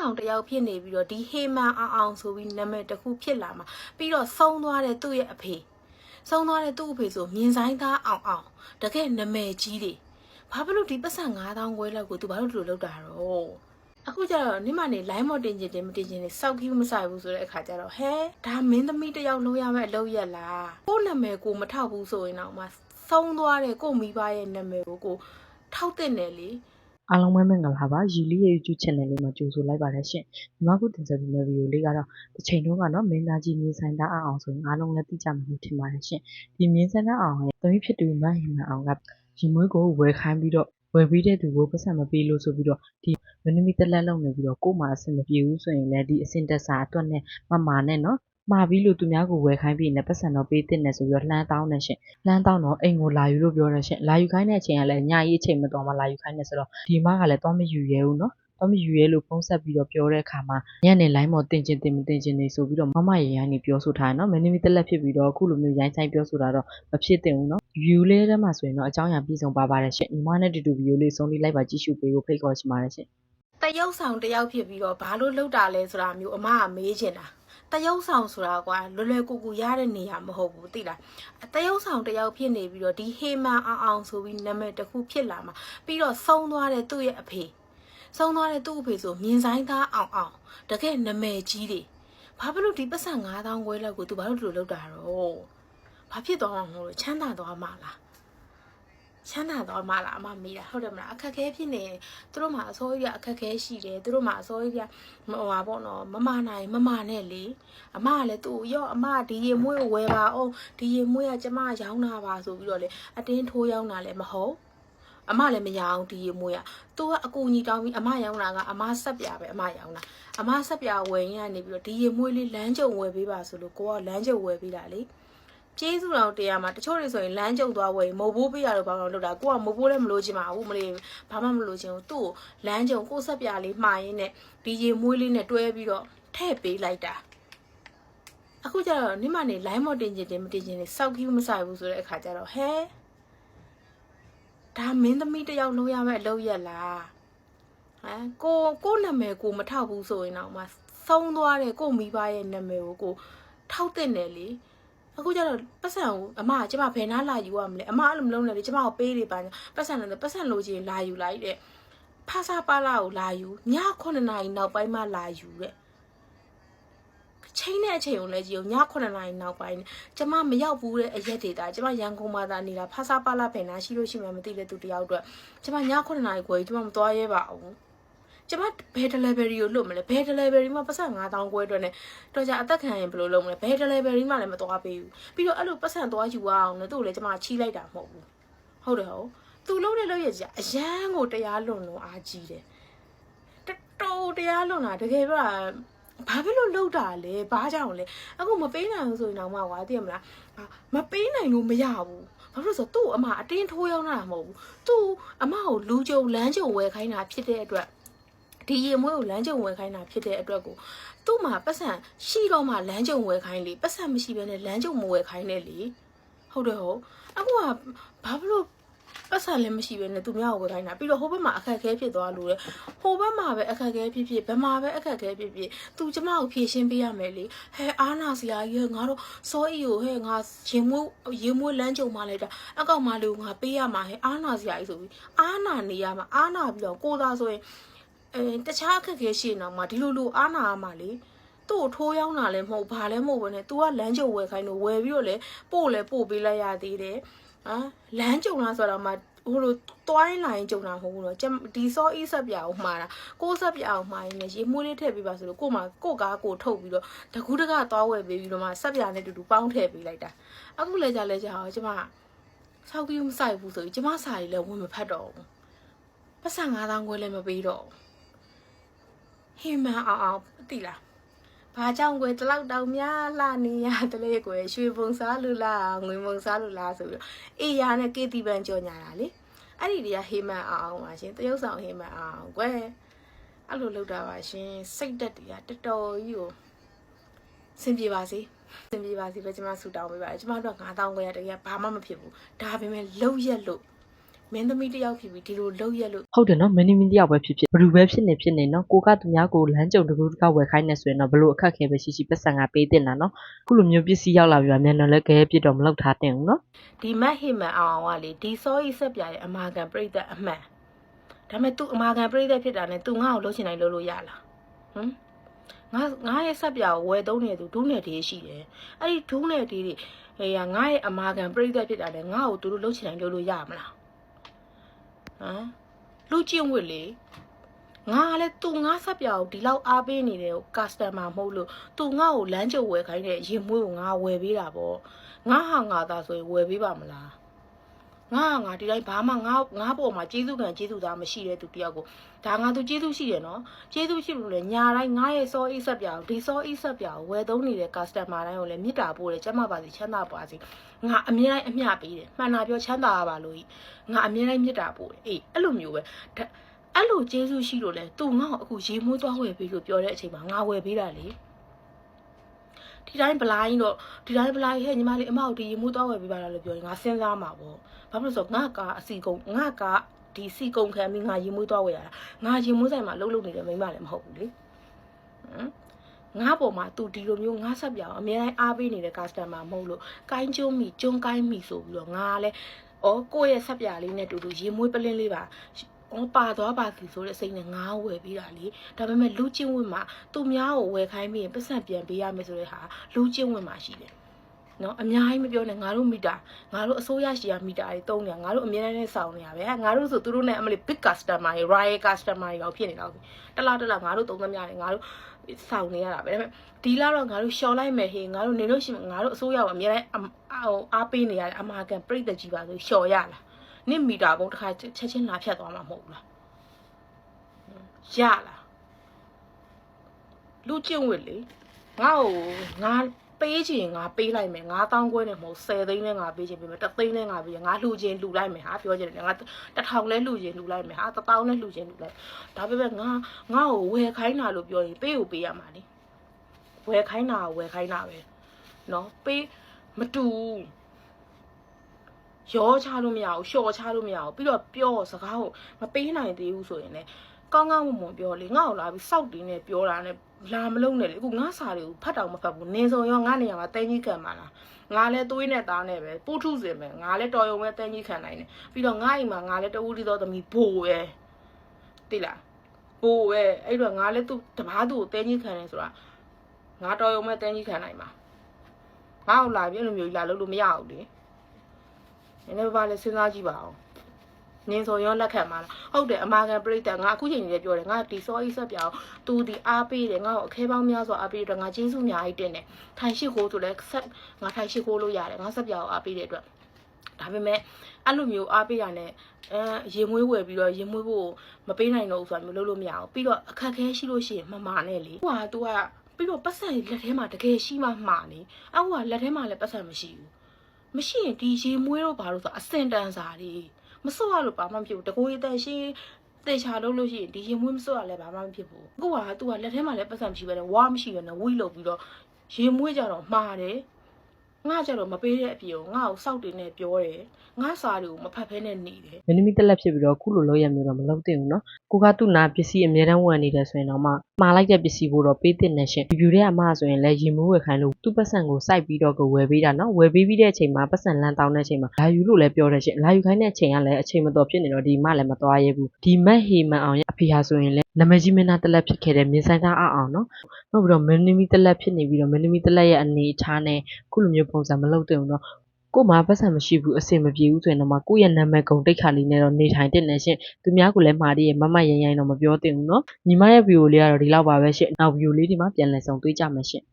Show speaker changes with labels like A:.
A: ဆောင်တစ်ယောက်ဖြစ်နေပြီးတော့ဒီဟေမန်အောင်အောင်ဆိုပြီးနာမည်တစ်ခုဖြစ်လာမှာပြီးတော့ဆုံးသွားတဲ့သူ့ရဲ့အဖေဆုံးသွားတဲ့သူ့အဖေဆိုမြင်ဆိုင်သားအောင်အောင်တကယ်နာမည်ကြီးတယ်ဘာဖြစ်လို့ဒီပတ်စံ9000ခွဲလောက်ကို तू ဘာလို့ဒီလိုလုပ်တာတော့အခုကျတော့နိမနေ line မတင်ချင်တယ်မတင်ချင်တယ်စောက်ကြီးမဆိုင်ဘူးဆိုတဲ့အခါကျတော့ဟဲဒါမင်းသမီးတစ်ယောက်လုပ်ရမယ့်အလုပ်ရက်လားကို့နာမည်ကိုမထောက်ဘူးဆိုရင်တော့မှဆုံးသွားတဲ့ကို့မိဘရဲ့နာမည်ကိုကိုထောက်တဲ့နယ်လေ
B: အားလုံးပဲမင်္ဂလာပါယူလီရဲ့ YouTube channel လေးမှာကြိုဆိုလိုက်ပါတယ်ရှင်ဒီမှာခုတင်ဆက်ပေးမယ့်ဗီဒီယိုလေးကတော့တစ်ချိန်တုန်းကတော့မင်းသားကြီးမြင်းဆိုင်သားအောင်ဆိုရင်အားလုံးလည်းသိကြမှာလို့ထင်ပါတယ်ရှင်ဒီမြင်းဆိုင်သားအောင်ရဲ့သမီးဖြစ်သူမဟိမန်အောင်ကရင်မွေးကိုဝယ်ခိုင်းပြီးတော့ဝယ်ပြီးတဲ့သူကိုပတ်စံမပေးလို့ဆိုပြီးတော့ဒီမင်းသမီးတက်လက်လုံနေပြီးတော့ကို့မှာအဆင်မပြေဘူးဆိုရင်လည်းဒီအဆင်တက်စာအတွက်နဲ့မမာနဲ့နော် မှာပြီးလို့သူများကိုဝယ်ခိုင်းပြီးနေပတ်စံတော့ပေးတဲ့နဲ့ဆိုပြီးတော့လှမ်းတောင်းနေရှင်လှမ်းတောင်းတော့အိမ်ကိုလာယူလို့ပြောရရှင်လာယူခိုင်းတဲ့အချိန်ကလည်းညကြီးအချိန်မတော်မှလာယူခိုင်းနေဆိုတော့ဒီမကလည်းတော့မယူရဲဘူးနော်တော့မယူရဲလို့ဖုန်းဆက်ပြီးတော့ပြောတဲ့အခါမှာညနေလိုင်းမော်တင်ချင်းတင်မတင်ချင်းနေဆိုပြီးတော့မမရေရိုင်းနေပြောဆိုထားတယ်နော်မင်းသမီးတက်လက်ဖြစ်ပြီးတော့အခုလိုမျိုးရိုင်းဆိုင်ပြောဆိုတာတော့မဖြစ်သင့်ဘူးနော်ယူလေးထဲမှာဆိုရင်တော့အကြောင်းအရာပြည့်စုံပါပါတယ်ရှင်ညီမနဲ့တူတူဗီဒီယိုလေးဆုံးလေးလိုက်ပါကြည့်ရှုပေးဖို့ဖိတ်ခေါ်ချင်ပါတယ်ရှင်
A: တရုပ်ဆောင်တစ်ယောက်ဖြစ်ပြီးတော့ဘာလို့လှုပ်တာလဲဆိုတာမျိုးအမကမေးချင်တာ တရုပ်ဆောင်ဆိုတာကွာလွယ်လွယ်ကူကူရတဲ့နေရာမဟုတ်ဘူးသိလားတရုပ်ဆောင်တစ်ယောက်ဖြစ်နေပြီးတော့ဒီဟေမန်အောင်အောင်ဆိုပြီးနာမည်တစ်ခုဖြစ်လာမှာပြီးတော့ဆုံးသွားတဲ့သူ့ရဲ့အဖေဆုံးသွားတဲ့သူ့အဖေဆိုမြင်ဆိုင်သားအောင်အောင်တကယ်နာမည်ကြီးတယ်ဘာဖြစ်လို့ဒီပတ်စံ9000ခွဲလောက်ကို तू ဘာလို့ဒီလိုလုပ်တာတော့ဘာဖြစ်သွားမှာမလို့ချမ်းသာသွားမှာလား ချမ်းသာတော့မှလားအမမေးတာဟုတ်တယ်မလားအခက်ခဲဖြစ်နေသူတို့မှာအစိုးရအခက်ခဲရှိတယ်သူတို့မှာအစိုးရဟိုဟာပေါ့နော်မမနိုင်မမနဲ့လေအမကလည်းသူ့ရောအမဒီရေမွေးကိုဝယ်ပါအောင်ဒီရေမွေးကကျမရောင်းတာပါဆိုပြီးတော့လေအတင်းထိုးရောင်းတာလည်းမဟုတ်အမလည်းမရအောင်ဒီရေမွေးကသူကအကူကြီးတောင်းပြီးအမရောင်းတာကအမဆက်ပြပဲအမရောင်းတာအမဆက်ပြဝယ်ရင်ကနေပြီးတော့ဒီရေမွေးလေးလမ်းကြုံဝယ်ပေးပါဆိုလို့ကိုကလမ်းကြုံဝယ်ပေးတာလေ ကျေးဇူးတော်တရားမှာတချို့တွေဆိုရင်လမ်းကျုပ်သွားဝယ်မုတ်ဘိုးပေးရတော့ဘာလို့လုပ်တာကိုကမုတ်ဘိုးလည်းမလို့ချင်ပါဘူးမလေးဘာမှမလို့ချင်ဘူးသူ့ကိုလမ်းကျုံကိုဆက်ပြလေးမှားရင်းနဲ့ဒီရေမွေးလေးနဲ့တွဲပြီးတော့ထည့်ပေးလိုက်တာအခုကျတော့နိမနေ line မတင်ချင်တယ်မတင်ချင်တယ်စောက်ကြီးမဆိုင်ဘူးဆိုတဲ့အခါကျတော့ဟဲဒါမင်းသမီးတစ်ယောက်လုံးရမယ့်အလုပ်ရက်လားဟမ်ကိုကိုနာမည်ကိုမထောက်ဘူးဆိုရင်တော့မှဆုံးသွားတဲ့ကိုမိဘရဲ့နာမည်ကိုကိုထောက်တဲ့နယ်လေ အခုကျတော့ပတ်စံကိုအမကကျမဘယ်နာလာယူရမလဲအမအဲ့လိုမလုပ်နဲ့လေကျမကိုပေးနေပါညာပတ်စံလည်းပတ်စံလိုချင်လာယူလိုက်တဲ့ဖာစာပါလာကိုလာယူည9နာရီနောက်ပိုင်းမှလာယူတဲ့ချိန်တဲ့အချိန်ကိုလည်းကြည့်အောင်ည9နာရီနောက်ပိုင်းကျမမရောက်ဘူးတဲ့အရက်ဒေတာကျမရန်ကုန်မှာသာနေတာဖာစာပါလာဘယ်နာရှိလို့ရှိမှမသိတဲ့သူတယောက်အတွက်ကျမည9နာရီခွဲကျမမသွားရဲပါဘူး ကျမဘယ် delivery ကိုလွတ်မလဲဘယ် delivery မှာပတ်စံ9000ခွဲအတွက် ਨੇ တော့ကြအသက်ခံရင်ဘယ်လိုလုပ်မလဲဘယ် delivery မှလည်းမသွားပေးဘူးပြီးတော့အဲ့လိုပတ်စံသွားယူအောင်လည်းသူ့ကိုလည်းကျမချီးလိုက်တာမဟုတ်ဘူးဟုတ်တယ်ဟုတ်သူလုံးတဲ့လို့ရကြအရန်ကိုတရားလွန်လို့အားကြီးတယ်တတော်တရားလွန်တာတကယ်ပြောတာဘာဖြစ်လို့လှုပ်တာလဲဘာကြောင့်လဲအခုမပေးနိုင်ဘူးဆိုရင်တော့မှကွာသိရမလားမပေးနိုင်လို့မရဘူးဘာလို့လဲဆိုတော့သူ့အမအတင်းထိုးရောက်လာတာမဟုတ်ဘူးသူ့အမကိုလူကြုံလမ်းကြုံဝယ်ခိုင်းတာဖြစ်တဲ့အတွက် ဒီရေမွေးကိုလမ်းကြုံဝယ်ခိုင်းတာဖြစ်တဲ့အတွက်ကိုသူ့မှာပတ်စံရှိတော့မှလမ်းကြုံဝယ်ခိုင်းလေပတ်စံမရှိဘဲနဲ့လမ်းကြုံမဝယ်ခိုင်းနဲ့လေဟုတ်တယ်ဟုတ်အခုကဘာဖြစ်လို့ပတ်စံလည်းမရှိဘဲနဲ့သူများကိုဝယ်ခိုင်းတာပြီးတော့ဟိုဘက်မှာအခက်အခဲဖြစ်သွားလို့လေဟိုဘက်မှာပဲအခက်အခဲဖြစ်ဖြစ်ဘယ်မှာပဲအခက်အခဲဖြစ်ဖြစ်သူကျမကိုဖြေရှင်းပေးရမယ်လေဟဲအားနာစရာကြီးငါတို့စောအီကိုဟဲငါရင်မွေးရင်မွေးလမ်းကြုံမှလိုက်တာအကောက်မလေးကိုငါပေးရမှာဟဲအားနာစရာကြီးဆိုပြီးအားနာနေရမှာအားနာပြီးတော့ကိုသာဆိုရင် အဲတခြားအခက်အခဲရှိနေတော့မှဒီလိုလိုအားနာရမှာလေသူ့ကိုထိုးရောက်တာလည်းမဟုတ်ဘာလည်းမဟုတ်ဘဲနဲ့ तू ကလမ်းကြုံဝယ်ခိုင်းလို့ဝယ်ပြီးတော့လေပို့လည်းပို့ပေးလိုက်ရသေးတယ်ဟာလမ်းကြုံလားဆိုတော့မှဟိုလိုတွိုင်းလိုင်းကြုံတာမဟုတ်ဘူးတော့ဒီစောအီးဆက်ပြာကိုမှားတာကိုဆက်ပြာကိုမှားရင်းနဲ့ရေမွေးလေးထည့်ပေးပါဆိုလို့ကိုမှကိုကားကိုထုတ်ပြီးတော့တကူးတကသွားဝယ်ပေးပြီးတော့မှဆက်ပြာနဲ့တူတူပေါင်းထည့်ပေးလိုက်တာအခုလဲကြလဲကြအောင်ကျမဆောက်ကြီးမဆိုင်ဘူးဆိုပြီးကျမစာရီလည်းဝင်မဖတ်တော့ဘူးပတ်စံ9000ခွဲလည်းမပေးတော့ ဟိမန်အောင်အောင်တိလားဘာကြောင့်ကွယ်တလောက်တောင်များလှနေရတလေကွယ်ရွှေပုံစားလူလားငွေပုံစားလူလားဆိုပြီးတော့အေးရနဲ့ကေတီပန်ကြော်ညာတာလေအဲ့ဒီတည်းကဟေမန်အောင်ပါရှင်တရုတ်ဆောင်ဟေမန်အောင်ကွယ်အဲ့လိုလုပ်တာပါရှင်စိတ်တက်တွေကတော်တော်ကြီးကိုစင်ပြေပါစေစင်ပြေပါစေပဲကျွန်မဆူတောင်းပေးပါတယ်ကျွန်မတို့9000ခွဲရတကယ်ဘာမှမဖြစ်ဘူးဒါပေမဲ့လှုပ်ရက်လို့ မင်းသမီးတစ်ယောက်ဖြစ်ပြီးဒီလိုလုပ်ရက်လို့
B: ဟုတ်တယ်နော်မင်းသမီးတယောက်ပဲဖြစ်ဖြစ်ဘယ်သူပဲဖြစ်နေဖြစ်နေနော်ကိုကသူများကိုလမ်းကြုံတကူတကဝယ်ခိုင်းနေဆိုရင်တော့ဘလို့အခက်ခဲပဲရှိရှိပတ်စံကပေးတင်တာနော်ခုလိုမျိုးပစ္စည်းရောက်လာပြီးတော့မြန်တော်လည်းခဲပြစ်တော့မလောက်ထားတင်ဘူးနော်
A: ဒီမတ်ဟိမန်အောင်အောင်ကလေဒီစောဤဆက်ပြရဲ့အမာကန်ပြိသက်အမှန်ဒါပေမဲ့ तू အမာကန်ပြိသက်ဖြစ်တာနဲ့ तू ငါ့ကိုလှုပ်ချင်တိုင်းလှုပ်လို့ရလားဟမ်ငါငါရဲ့ဆက်ပြကိုဝယ်သုံးနေသူဒူးနယ်တေးရှိတယ်အဲ့ဒီဒူးနယ်တေးတွေဟေးငါရဲ့အမာကန်ပြိသက်ဖြစ်တာနဲ့ငါ့ကိုသူတို့လှုပ်ချင်တိုင်းလှုပ်လို့ရမလား ဟမ်လူကျင့်ဝတ်လေငါကလည်း तू ငါဆက်ပြကိုဒီလောက်အားပေးနေတယ် customer မဟုတ်လို့ तू ငါ့ကိုလမ်းကြုံဝယ်ခိုင်းတဲ့ရင်မွေးကိုငါဝယ်ပေးတာပေါ့ငါဟာငါသာဆိုရင်ဝယ်ပေးပါမလား ငါငါဒီတိုင်းဘာမှငါငါပေါ်မှာကျေးဇူးကံကျေးဇူးသားမရှိတဲ့သူတယောက်ကိုဒါငါသူကျေးဇူးရှိတယ်နော်ကျေးဇူးရှိလို့လေညာတိုင်းငါရဲ့စောအိဆက်ပြာကိုဒီစောအိဆက်ပြာကိုဝယ်သုံးနေတဲ့ customer တိုင်းကိုလည်းမေတ္တာပို့တယ်ကျမ်းမာပါစေချမ်းသာပါစေငါအမြဲတမ်းအမျှပေးတယ်မှန်တာပြောချမ်းသာရပါလို့ဤငါအမြဲတမ်းမေတ္တာပို့တယ်အေးအဲ့လိုမျိုးပဲဒါအဲ့လိုကျေးဇူးရှိလို့လေသူငါ့ကိုအခုရေမွေးသွားဝယ်ပေးလို့ပြောတဲ့အချိန်မှာငါဝယ်ပေးတာလေ ဒီတိုင်းဗလိုင်းတော့ဒီတိုင်းဗလိုင်းဟဲ့ညီမလေးအမကိုဒီရေမွေးသွားဝယ်ပေးပါလားလို့ပြောရင်ငါစဉ်းစားမှာပေါ့ဘာဖြစ်လို့လဲဆိုတော့ငါကအစီကုံငါကဒီစီကုံခံပြီးငါရင်မွေးသွားဝယ်ရတာငါရင်မွေးဆိုင်မှာလှုပ်လှုပ်နေတဲ့မိန်းမလည်းမဟုတ်ဘူးလေဟမ်ငါပေါ်မှာ तू ဒီလိုမျိုးငါဆက်ပြအောင်အများတိုင်းအားပေးနေတဲ့ customer မဟုတ်လို့ကိုင်းကျုံးမိကျုံးကိုင်းမိဆိုပြီးတော့ငါကလည်းဩကိုယ့်ရဲ့ဆက်ပြလေးနဲ့တူတူရင်မွေးပလင်းလေးပါ ဩပါသွားပါစီဆိုတဲ့စိတ်နဲ့ငါဝယ်ပြီးတာလေဒါပေမဲ့လူချင်းဝင်မှာသူများကိုဝယ်ခိုင်းပြီးရင်ပတ်စံပြန်ပေးရမယ်ဆိုတဲ့ဟာလူချင်းဝင်မှာရှိတယ်နော်အများကြီးမပြောနဲ့ငါတို့မီတာငါတို့အစိုးရရှိရမီတာတွေတုံးနေငါတို့အများနဲ့စောင်းနေရပဲငါတို့ဆိုသူတို့နဲ့အမလေး big customer တွေ royal customer တွေတော့ဖြစ်နေတော့ပြီတလားတလားငါတို့တုံးသမျှတွေငါတို့စောင်းနေရတာပဲဒါပေမဲ့ဒီလားတော့ငါတို့ရှော်လိုက်မယ်ဟေးငါတို့နေလို့ရှိရင်ငါတို့အစိုးရကအများနဲ့ဟိုအားပေးနေရတယ်အမာကန်ပြိတ္တကြီးပါဆိုရှော်ရလား နင့်မီတာဘုံတစ်ခါချက်ချင်းလာဖြတ်သွားမှာမဟုတ်ဘူးလားရလားလူကျင့်ဝတ်လေငါ့ကိုငါပေးချင်ငါပေးလိုက်မယ်9000ခွဲနဲ့မဟုတ်10သိန်းနဲ့ငါပေးချင်ပေးမယ်3သိန်းနဲ့ငါပေးချင်ငါလှူချင်လှူလိုက်မယ်ဟာပြောချင်တယ်ငါ1000လဲလှူချင်လှူလိုက်မယ်ဟာ1000နဲ့လှူချင်လှူလိုက်ဒါပေမဲ့ငါငါ့ကိုဝယ်ခိုင်းတာလို့ပြောရင်ပေးကိုပေးရမှာလေဝယ်ခိုင်းတာကိုဝယ်ခိုင်းတာပဲเนาะပေးမတူဘူး ရောချလို့မရဘူးလျှော်ချလို့မရဘူးပြီးတော့ပြောစကားကိုမပေးနိုင်သေးဘူးဆိုရင်လည်းကောင်းကောင်းမွန်မွန်ပြောလေငါ့ကိုလာပြီးစောက်တင်းနဲ့ပြောတာနဲ့လာမလုံးနဲ့လေအခုငါစာတွေကိုဖတ်တော့မဖတ်ဘူးနင်းစုံရောငါနေရာမှာတဲကြီးခံပါလားငါလည်းသွေးနဲ့သားနဲ့ပဲပို့ထုစင်ပဲငါလည်းတော်ရုံပဲတဲကြီးခံနိုင်တယ်ပြီးတော့ငါအိမ်မှာငါလည်းတဝူးတီသောသမီးဘိုးပဲတိလားဘိုးပဲအဲ့တော့ငါလည်းသူ့တပားသူ့ကိုတဲကြီးခံတယ်ဆိုတာငါတော်ရုံပဲတဲကြီးခံနိုင်မှာငါ့ကိုလာပြီးအဲ့လိုမျိုးကြီးလာလို့လို့မရဘူးလေ နည်းနည်းပါးပါးလေးစဉ်းစားကြည့်ပါဦးနင်းဆိုရောလက်ခံပါလားဟုတ်တယ်အမာကန်ပြိတ္တငါအခုချိန်ကြီးလည်းပြောတယ်ငါဒီစောကြီးဆက်ပြောင်းသူဒီအားပေးတယ်ငါ့ကိုအခဲပေါင်းများစွာအားပေးတယ်ငါကျေးဇူးအများကြီးတင်တယ်ထိုင်ရှိခိုးဆိုလဲဆက်ငါထိုင်ရှိခိုးလို့ရတယ်ငါဆက်ပြောင်းအားပေးတဲ့အတွက်ဒါပေမဲ့အဲ့လိုမျိုးအားပေးတာနဲ့အဲရေမွေးဝယ်ပြီးတော့ရေမွေးဖို့မပေးနိုင်တော့ဘူးဆိုတာမျိုးလုပ်လို့မရဘူးပြီးတော့အခက်ခဲရှိလို့ရှိရင်မမာနဲ့လေဟိုက तू ကပြီးတော့ပတ်စံလက်ထဲမှာတကယ်ရှိမှမှာနေအခုကလက်ထဲမှာလည်းပတ်စံမရှိဘူး မရှိရင်ဒီရေမွေးတော့ဘာလို့ဆိုအစင်တန်စာတွေမစွတ်ရလို့ဘာမှမဖြစ်ဘူးတကိုယ်ရတဲ့ရှင်းတေချာလို့လို့ရှိရင်ဒီရင်မွေးမစွတ်ရလဲဘာမှမဖြစ်ဘူးအခုကသူကလက်ထဲမှာလည်းပတ်စံမရှိပဲနဲ့ဝါမရှိပဲနဲ့ဝိလို့ပြီးတော့ရင်မွေးကြတော့မှားတယ်ငါကြတော့မပေးတဲ့အပြင်ကိုငါ့ကိုစောက်တင်နေပြောတယ်ငါစာတွေကိုမဖတ်ဖဲနဲ့နေတယ်
B: မင်းသမီးတက်လက်ဖြစ်ပြီးတော့ခုလိုလုပ်ရမျိုးတော့မလုပ်သင့်ဘူးနော်ကိုကသူ့နာပစ္စည်းအများတန်းဝင်နေတယ်ဆိုရင်တော့မှ မှားလိုက်တဲ့ပစ္စည်းကိုတော့ပေးတင်နေရှင်ဒီ view ထဲအမဆိုရင်လည်းရင်မိုးဝယ်ခိုင်းလို့သူ့ပတ်စံကိုစိုက်ပြီးတော့ကိုဝယ်ပေးတာနော်ဝယ်ပေးပြီးတဲ့အချိန်မှာပတ်စံလန်တောင်းတဲ့အချိန်မှာလာယူလို့လည်းပြောတယ်ရှင်လာယူခိုင်းတဲ့အချိန်ကလည်းအချိန်မတော်ဖြစ်နေတော့ဒီမလည်းမသွားရဲဘူးဒီမက်ဟေမန်အောင်ရဲ့အဖေဟာဆိုရင်လည်းနမကြီးမင်းသားတက်လက်ဖြစ်ခဲ့တဲ့မြင်းဆိုင်သားအအောင်နော်နောက်ပြီးတော့မင်းသမီးတက်လက်ဖြစ်နေပြီးတော့မင်းသမီးတက်လက်ရဲ့အနေအထားနဲ့ခုလိုမျိုးပုံစံမလုပ်သင့်ဘူးနော် ကို့မှာပတ်စံမရှိဘူးအဆင်မပြေဘူးဆိုရင်တော့မှကိုယ့်ရဲ့နာမည်ဂုဏ်တိတ်ခါလေးနဲ့တော့နေထိုင်တင်နေရှင်သူများကလည်းမှားတည်းရမမရရင်ရင်တော့မပြောသင့်ဘူးเนาะညီမရဲ့ဗီဒီယိုလေးကတော့ဒီလောက်ပါပဲရှင်နောက်ဗီဒီယိုလေးဒီမှာပြန်လည်ဆုံတွေ့ကြမယ်ရှင်